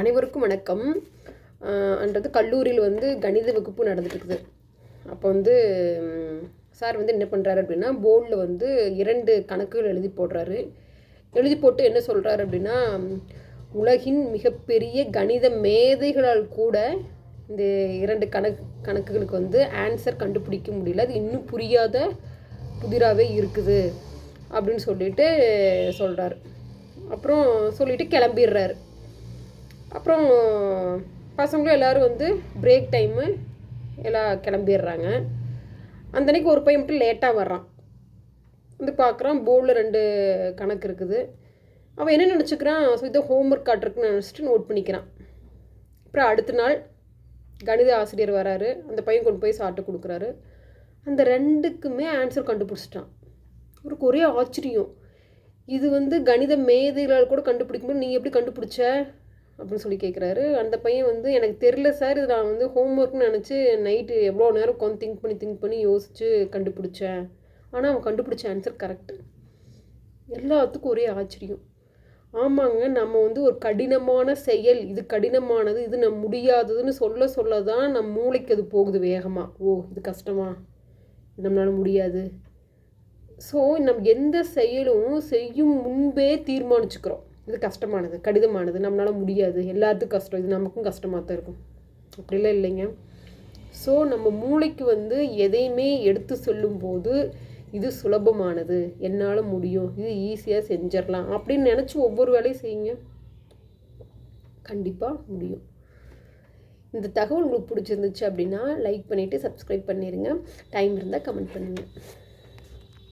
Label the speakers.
Speaker 1: அனைவருக்கும் வணக்கம். அன்றது கல்லூரியில் வந்து கணித வகுப்பு நடந்துட்டுருக்குது. அப்போ வந்து சார் வந்து என்ன பண்ணுறாரு அப்படின்னா போர்டில் வந்து இரண்டு கணக்குகள் எழுதி போடுறாரு. எழுதி போட்டு என்ன சொல்கிறாரு அப்படின்னா உலகின் மிகப்பெரிய கணித மேதைகளால் கூட இந்த இரண்டு கணக்கு கணக்குகளுக்கு வந்து ஆன்சர் கண்டுபிடிக்க முடியல. அது இன்னும் புரியாத புதிராகவே இருக்குது அப்படின்னு சொல்லிட்டு சொல்கிறார் அப்புறம் சொல்லிட்டு கிளம்பிடுறாரு. அப்புறம் பசங்களும் எல்லோரும் வந்து பிரேக் டைமு எல்லாம் கிளம்பிடுறாங்க. அந்தன்னைக்கு ஒரு பையன் மட்டும் லேட்டாக வர்றான். வந்து பார்க்குறான் போர்டில் ரெண்டு கணக்கு இருக்குது. அவன் என்ன நினச்சிக்கிறான்? ஸோ இதை ஹோம்ஒர்க் காட்டுருக்குன்னு நினச்சிட்டு நோட் பண்ணிக்கிறான். அப்புறம் அடுத்த நாள் கணித ஆசிரியர் வராரு. அந்த பையன் கொண்டு போய் சாப்பிட்டு கொடுக்குறாரு. அந்த ரெண்டுக்குமே ஆன்சர் கண்டுபிடிச்சிட்டான். அவருக்கு ஒரே ஆச்சரியம். இது வந்து கணித மேதைகளால் கூட கண்டுபிடிக்கும்போது நீ எப்படி கண்டுபிடிச்ச? அப்படின்னு சொல்லி கேட்குறாரு அந்த பையன் வந்து எனக்கு தெரில சார் இது நான் வந்து ஹோம்ஒர்க்னு நினச்சி நைட்டு எவ்வளோ நேரம் உட்காந்து திங்க் பண்ணி திங்க் பண்ணி யோசித்து கண்டுபிடிச்சேன். ஆனால் அவன் கண்டுபிடிச்ச ஆன்சர் கரெக்டு எல்லாத்துக்கும் ஒரே ஆச்சரியம். ஆமாங்க நம்ம வந்து ஒரு கடினமான செயல் இது கடினமானது இது நம்ம முடியாததுன்னு சொல்ல சொல்ல தான் நம் மூளைக்கு அது போகுது வேகமாக ஓ இது கஷ்டமா? இது நம்மளால முடியாது. ஸோ நம்ம எந்த செயலும் செய்யும் முன்பே தீர்மானிச்சுக்கிறோம். இது கஷ்டமானது கடிதமானது நம்மளால் முடியாது. எல்லாத்துக்கும் கஷ்டம். இது நமக்கும் கஷ்டமாக தான் இருக்கும். அப்படிலாம் இல்லைங்க. ஸோ நம்ம மூளைக்கு வந்து எதையுமே எடுத்து சொல்லும்போது இது சுலபமானது. என்னால் முடியும். இது ஈஸியாக செஞ்சிடலாம் அப்படின்னு நினச்சி ஒவ்வொரு வேலையும் செய்யுங்க. கண்டிப்பாக முடியும். இந்த தகவல் உங்களுக்கு பிடிச்சிருந்துச்சு அப்படின்னா லைக் பண்ணிவிட்டு சப்ஸ்கிரைப் பண்ணிடுங்க டைம் இருந்தால் கமெண்ட் பண்ணுங்கள்